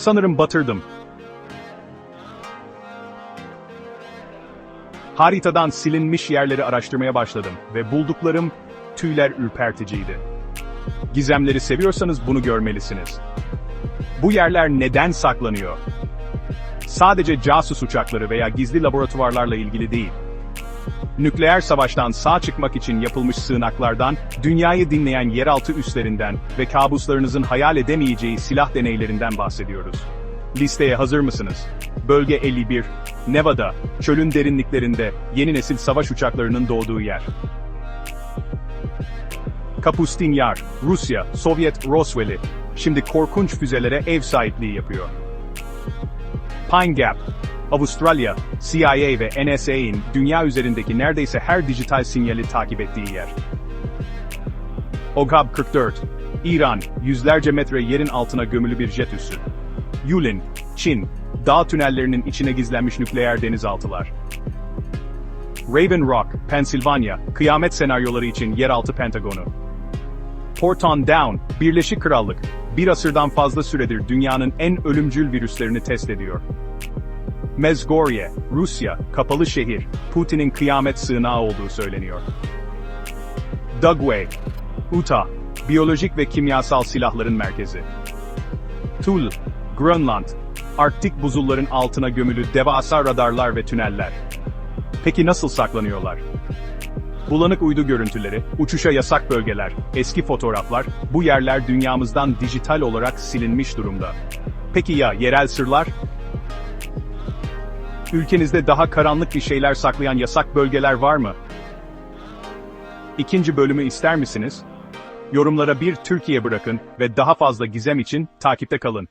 Sanırım batırdım. Haritadan silinmiş yerleri araştırmaya başladım ve bulduklarım tüyler ürperticiydi. Gizemleri seviyorsanız bunu görmelisiniz. Bu yerler neden saklanıyor? Sadece casus uçakları veya gizli laboratuvarlarla ilgili değil. Nükleer savaştan sağ çıkmak için yapılmış sığınaklardan, dünyayı dinleyen yeraltı üslerinden ve kabuslarınızın hayal edemeyeceği silah deneylerinden bahsediyoruz. Listeye hazır mısınız? Bölge 51, Nevada, çölün derinliklerinde yeni nesil savaş uçaklarının doğduğu yer. Kapustin Yar, Rusya, Sovyet Roswell'i, şimdi korkunç füzelere ev sahipliği yapıyor. Pine Gap, Avustralya, CIA ve NSA'in dünya üzerindeki neredeyse her dijital sinyali takip ettiği yer. Ogab 44, İran, yüzlerce metre yerin altına gömülü bir jet üssü. Yulin, Çin, dağ tünellerinin içine gizlenmiş nükleer denizaltılar. Raven Rock, Pennsylvania, kıyamet senaryoları için yeraltı Pentagonu. Porton Down, Birleşik Krallık, bir asırdan fazla süredir dünyanın en ölümcül virüslerini test ediyor. Mezgorye, Rusya, kapalı şehir, Putin'in kıyamet sığınağı olduğu söyleniyor. Dugway, Utah, biyolojik ve kimyasal silahların merkezi. Thule, Grönland, Arktik buzulların altına gömülü devasa radarlar ve tüneller. Peki nasıl saklanıyorlar? Bulanık uydu görüntüleri, uçuşa yasak bölgeler, eski fotoğraflar, bu yerler dünyamızdan dijital olarak silinmiş durumda. Peki ya yerel sırlar? Ülkenizde daha karanlık bir şeyler saklayan yasak bölgeler var mı? İkinci bölümü ister misiniz? Yorumlara bir Türkiye bırakın ve daha fazla gizem için takipte kalın.